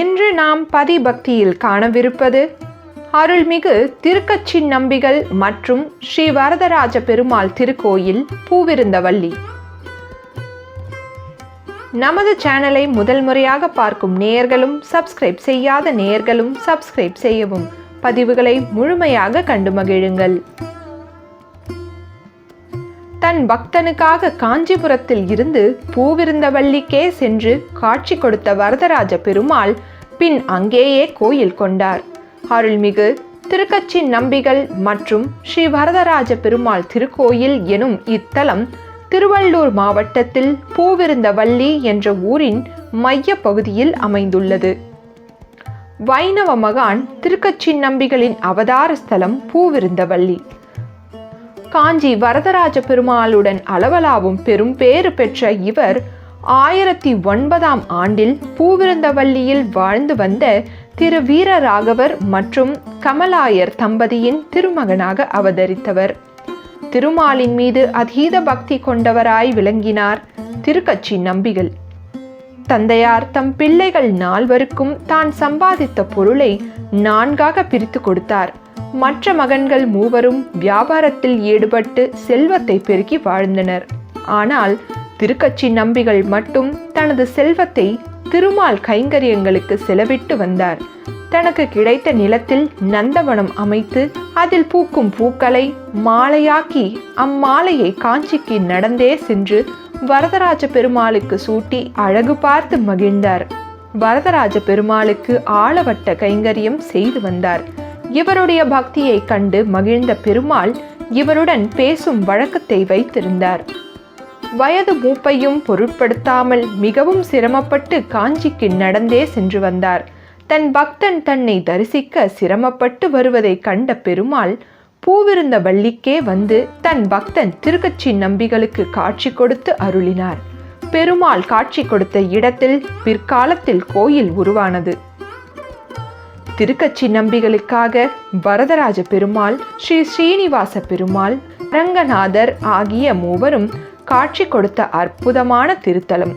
இன்று நாம் பதிபக்தியில் காணவிருப்பது அருள்மிகு திருக்கச்சி நம்பிகள் மற்றும் ஸ்ரீ வரதராஜ பெருமாள் திருக்கோயில் பூவிருந்தவல்லி. நமது சேனலை முதல் முறையாக பார்க்கும் நேயர்களும் சப்ஸ்கிரைப் செய்யாத நேயர்களும் சப்ஸ்கிரைப் செய்யவும் பதிவுகளை முழுமையாக கண்டு மகிழுங்கள். தன் பக்தனுக்காக காஞ்சிபுரத்தில் இருந்து பூவிருந்தவள்ளிக்கே சென்று காட்சி கொடுத்த வரதராஜ பெருமாள் பின் அங்கேயே கோயில் கொண்டார். அருள்மிகு திருக்கச்சி நம்பிகள் மற்றும் ஸ்ரீ வரதராஜ பெருமாள் திருக்கோயில் எனும் இத்தலம் திருவள்ளூர் மாவட்டத்தில் பூவிருந்தவல்லி என்ற ஊரின் மைய பகுதியில் அமைந்துள்ளது. வைணவ மகான் திருக்கச்சி நம்பிகளின் அவதார ஸ்தலம் பூவிருந்தவள்ளி. காஞ்சி வரதராஜ பெருமாளுடன் அளவலாவும் பெரும் பேறு பெற்ற இவர் ஆயிரத்தி ஒன்பதாம் ஆண்டில் பூவிருந்தவல்லியில் வாழ்ந்து வந்த திரு வீரராகவர் மற்றும் கமலாயர் தம்பதியின் திருமகனாக அவதரித்தவர். திருமாலின் மீது அதீத பக்தி கொண்டவராய் விளங்கினார் திருக்கட்சி நம்பிகள். தந்தையார் தம் பிள்ளைகள் நால்வருக்கும் தான் சம்பாதித்த பொருளை நான்காக பிரித்து கொடுத்தார். மற்ற மகன்கள் மூவரும் வியாபாரத்தில் ஈடுபட்டு செல்வத்தை பெருக்கி வாழ்ந்தனர். ஆனால் திருக்கட்சி நம்பிகள் மட்டும் தனது செல்வத்தை திருமால் கைங்கரியங்களுக்கு செலவிட்டு வந்தார். தனக்கு கிடைத்த நிலத்தில் நந்தவனம் அமைத்து அதில் பூக்கும் பூக்களை மாலையாக்கி அம்மாலையை காஞ்சிக்கு நடந்தே சென்று வரதராஜ பெருமாளுக்கு சூட்டி அழகு பார்த்து மகிழ்ந்தார். வரதராஜ பெருமாளுக்கு ஆளவட்ட கைங்கரியம் செய்து வந்தார். இவருடைய பக்தியை கண்டு மகிழ்ந்த பெருமாள் இவருடன் பேசும் வழக்கத்தை வைத்திருந்தார். வயது மூப்பையும் பொருட்படுத்தாமல் மிகவும் சிரமப்பட்டு காஞ்சிக்கு நடந்தே சென்று வந்தார். தன் பக்தன் தன்னை தரிசிக்க சிரமப்பட்டு வருவதை கண்ட பெருமாள் பூவிருந்த வள்ளிக்கே வந்து தன் பக்தன் திருக்கச்சி நம்பிகளுக்கு காட்சி கொடுத்து அருளினார். பெருமாள் காட்சி கொடுத்த இடத்தில் பிற்காலத்தில் கோயில் உருவானது. திருக்கச்சி நம்பிகளுக்காக வரதராஜ பெருமாள் ஸ்ரீ ஸ்ரீனிவாச பெருமாள் ரங்கநாதர் ஆகிய மூவரும் காட்சி கொடுத்த அற்புதமான திருத்தலம்.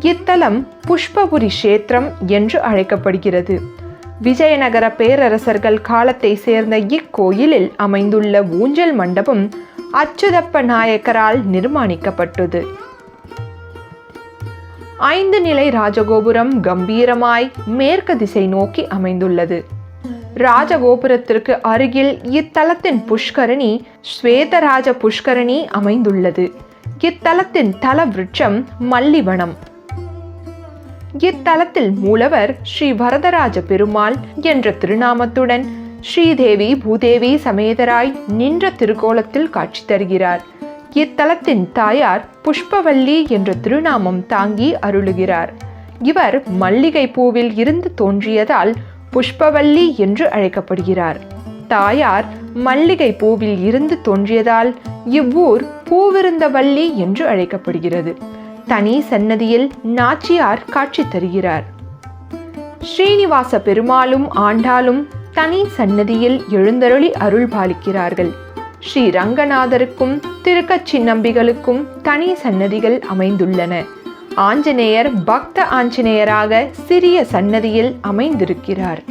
இத்தலம் புஷ்பபுரி கஷேத்திரம் என்று அழைக்கப்படுகிறது. விஜயநகர பேரரசர்கள் காலத்தை சேர்ந்த இக்கோயிலில் அமைந்துள்ள ஊஞ்சல் மண்டபம் அச்சுதப்ப நாயக்கரால் நிர்மாணிக்கப்பட்டது. ஐந்து நிலை ராஜகோபுரம் கம்பீரமாய் மேற்கு திசை நோக்கி அமைந்துள்ளது. ராஜகோபுரத்திற்கு அருகில் இத்தலத்தின் புஷ்கரணி ஸ்வேதராஜ புஷ்கரணி அமைந்துள்ளது. இத்தலத்தின் தல விருட்சம் மல்லிவனம். இத்தலத்தில் மூலவர் ஸ்ரீ வரதராஜ பெருமாள் என்ற திருநாமத்துடன் ஸ்ரீதேவி பூதேவி சமேதராய் நின்ற திருக்கோலத்தில் காட்சி தருகிறார். இத்தலத்தின் தாயார் புஷ்பவல்லி என்ற திருநாமம் தாங்கி அருளுகிறார். இவர் மல்லிகை பூவில் இருந்து தோன்றியதால் புஷ்பவல்லி என்று அழைக்கப்படுகிறார். தாயார் மல்லிகை பூவில் இருந்து தோன்றியதால் இவ்வூர் பூவிருந்தவல்லி என்று அழைக்கப்படுகிறது. தனி சன்னதியில் நாச்சியார் காட்சி தருகிறார். ஸ்ரீனிவாச பெருமாளும் ஆண்டாளும் தனி சன்னதியில் எழுந்தருளி அருள் பாலிக்கிறார்கள். ஸ்ரீ ரங்கநாதருக்கும் திருக்கச்சி நம்பிகளுக்கும் தனி சன்னதிகள் அமைந்துள்ளன. ஆஞ்சநேயர் பக்த ஆஞ்சநேயராக சிறிய சன்னதியில் அமைந்திருக்கிறார்.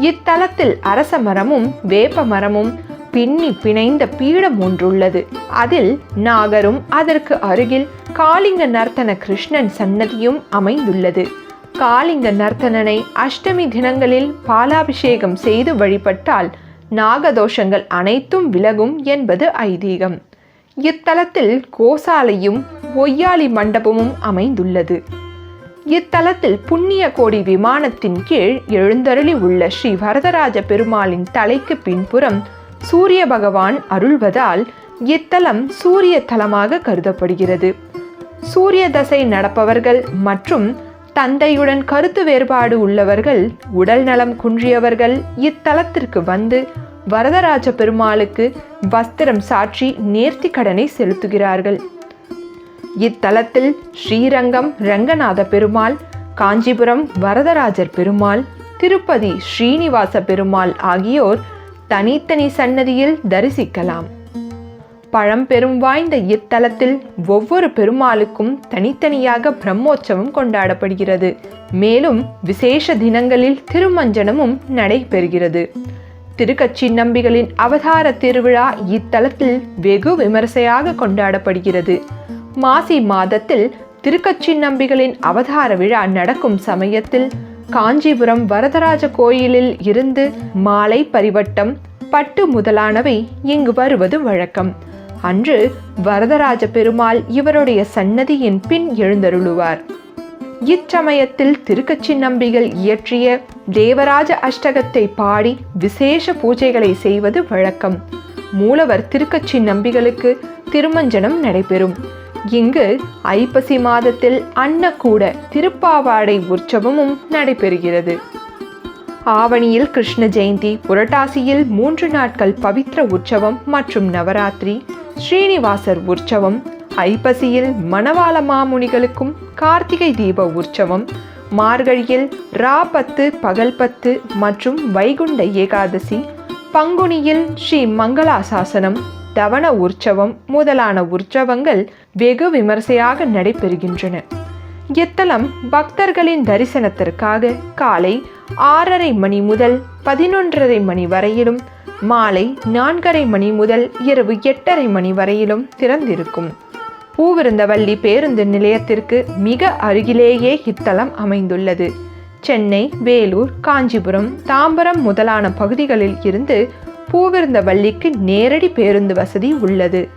இத்தலத்தில் அரச மரமும் வேப்ப மரமும் பின்னி பிணைந்த பீடம் ஒன்றுள்ளது. அதில் நாகரும் அதற்கு அருகில் காளிங்க நர்த்தன கிருஷ்ணன் சன்னதியும் அமைந்துள்ளது. காளிங்க நர்த்தனனை அஷ்டமி தினங்களில் பாலாபிஷேகம் செய்து வழிபட்டால் நாகதோஷங்கள் அனைத்தும் விலகும் என்பது ஐதீகம். இத்தலத்தில் கோசாலையும் ஒய்யாளி மண்டபமும் அமைந்துள்ளது. இத்தலத்தில் புண்ணிய கோடி விமானத்தின் கீழ் எழுந்தருளி உள்ள ஸ்ரீ வரதராஜ பெருமாளின் தலைக்கு பின்புறம் சூரிய பகவான் அருள்வதால் இத்தலம் சூரிய தலமாக கருதப்படுகிறது. சூரிய தசை நடப்பவர்கள் மற்றும் தந்தையுடன் கருத்து வேறுபாடு உள்ளவர்கள் உடல் நலம் குன்றியவர்கள் இத்தலத்திற்கு வந்து வரதராஜ பெருமாளுக்கு வஸ்திரம் சாற்றி நேர்த்தி கடனை செலுத்துகிறார்கள். இத்தலத்தில் ஸ்ரீரங்கம் ரங்கநாத பெருமாள் காஞ்சிபுரம் வரதராஜர் பெருமாள் திருப்பதி ஸ்ரீனிவாச பெருமாள் ஆகியோர் தனித்தனி சன்னதியில் தரிசிக்கலாம். பழம்பெரும் வாய்ந்த இத்தலத்தில் ஒவ்வொரு பெருமாளுக்கும் தனித்தனியாக பிரம்மோற்சவம் கொண்டாடப்படுகிறது. மேலும் விசேஷ தினங்களில் திருமஞ்சனமும் நடைபெறுகிறது. திருக்கட்சி நம்பிகளின் அவதார திருவிழா இத்தலத்தில் வெகு விமரிசையாக கொண்டாடப்படுகிறது. மாசி மாதத்தில் திருக்கட்சி நம்பிகளின் அவதார விழா நடக்கும் சமயத்தில் காஞ்சிபுரம் வரதராஜ கோயிலில் இருந்து மாலை பரிவட்டம் பட்டு முதலானவை இங்கு வருவது வழக்கம். அன்று வரதராஜ பெருமாள் இவருடைய சன்னதியின் பின் எழுந்தருளுவார். இச்சமயத்தில் திருக்கச்சி நம்பிகள் இயற்றிய தேவராஜ அஷ்டகத்தை பாடி விசேஷ பூஜைகளை செய்வது வழக்கம். மூலவர் திருக்கச்சி நம்பிகளுக்கு திருமஞ்சனம் நடைபெறும். இங்கு ஐப்பசி மாதத்தில் அன்னக்கூட திருப்பாவாடை உற்சவமும் நடைபெறுகிறது. ஆவணியில் கிருஷ்ண ஜெயந்தி புரட்டாசியில் மூன்று நாட்கள் பவித்ர உற்சவம் மற்றும் நவராத்திரி ஸ்ரீனிவாசர் உற்சவம் ஐப்பசியில் மணவாள மாமுனிகளுக்கும் கார்த்திகை தீப உற்சவம் மார்கழியில் ரா பத்து பகல் பத்து மற்றும் வைகுண்ட ஏகாதசி பங்குனியில் ஸ்ரீ மங்களாசாசனம் தவண உற்சவம் முதலான உற்சவங்கள் வெகு விமர்சையாக நடைபெறுகின்றன. இத்தலம் பக்தர்களின் தரிசனத்திற்காக காலை ஆறரை மணி முதல் பதினொன்றரை மணி வரையிலும் மாலை நான்கரை மணி முதல் இரவு எட்டரை மணி வரையிலும் திறந்திருக்கும். பூவிருந்தவல்லி பேருந்து நிலையத்திற்கு மிக அருகிலேயே இத்தலம் அமைந்துள்ளது. சென்னை வேலூர் காஞ்சிபுரம் தாம்பரம் முதலான பகுதிகளில் இருந்து பூவிருந்தவல்லிக்கு நேரடி பேருந்து வசதி உள்ளது.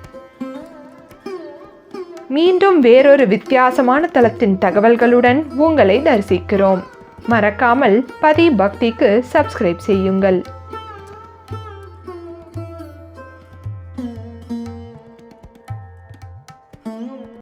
மீண்டும் வேறொரு வித்தியாசமான தளத்தின் தகவல்களுடன் உங்களை தரிசிக்கிறோம். மறக்காமல் பதி பக்திக்கு சப்ஸ்கிரைப் செய்யுங்கள்.